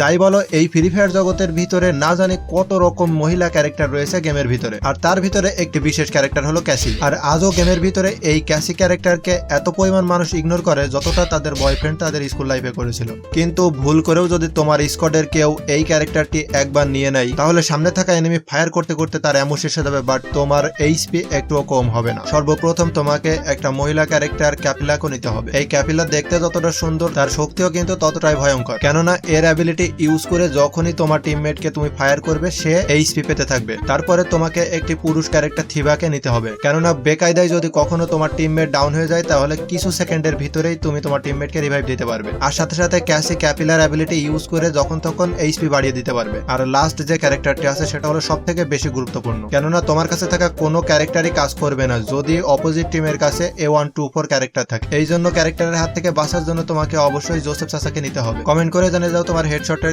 যাই বলো, এই ফ্রি ফায়ার জগতের ভিতরে না জানি কত রকম মহিলা ক্যারেক্টার রয়েছে গেমের ভিতরে। আর তার ভিতরে একটি বিশেষ ক্যারেক্টার হলো ক্যাসি আর আজও গেমের ভিতরে এই ক্যাসি ক্যারেক্টারকে এত পরিমাণ মানুষ ইগনোর করে যতটা তাদের বয়ফ্রেন্ড তাদের স্কুল লাইফে করেছিল। কিন্তু ভুল করেও যদি তোমার স্কোয়াডের কেউ এই ক্যারেক্টারটি একবার নিয়ে নেয়, তাহলে সামনে থাকা এনিমি ফায়ার করতে করতে তার এমন শেষে যাবে বাট তোমার এইচপি একটুও কম হবে না। সর্বপ্রথম তোমাকে একটা মহিলা ক্যারেক্টার ক্যাপিলাকে নিতে হবে। এই ক্যাপিলা দেখতে যতটা সুন্দর, তার শক্তিও কিন্তু ততটাই ভয়ঙ্কর। কেননা এর অ্যাবিলিটি ইউজ করে যখনই তোমার টিমমেটকে তুমি ফায়ার করবে, সে এইচপি পেতে থাকবে। তারপরে তোমাকে একটি পুরুষ ক্যারেক্টার থিবাকে নিতে হবে। কেননা বেকায়দায় যদি কখনো তোমার টিমমেট ডাউন হয়ে যায়, তাহলে কিছু সেকেন্ডের ভিতরেই তুমি তোমার টিমমেটকে রিভাইভ দিতে পারবে। আর সাথে সাথে ক্যাসি ক্যাপিলার অ্যাবিলিটি ইউজ করে যখন তখন এইচপি বাড়িয়ে দিতে পারবে। আর লাস্ট যে ক্যারেক্টারটি আছে, সেটা হলো সব থেকে বেশি গুরুত্বপূর্ণ। কেননা তোমার কাছে থাকা কোনো ক্যারেক্টারই কাজ করবে না, যদি অপোজিট টিমের কাছে A one two four character থাকে। এই জন্য ক্যারেক্টারের হাত থেকে বাঁচার জন্য তোমাকে অবশ্যই জোসেফ চাচাকে নিতে হবে। কমেন্ট করে জানিয়ে দাও তোমার হেডশট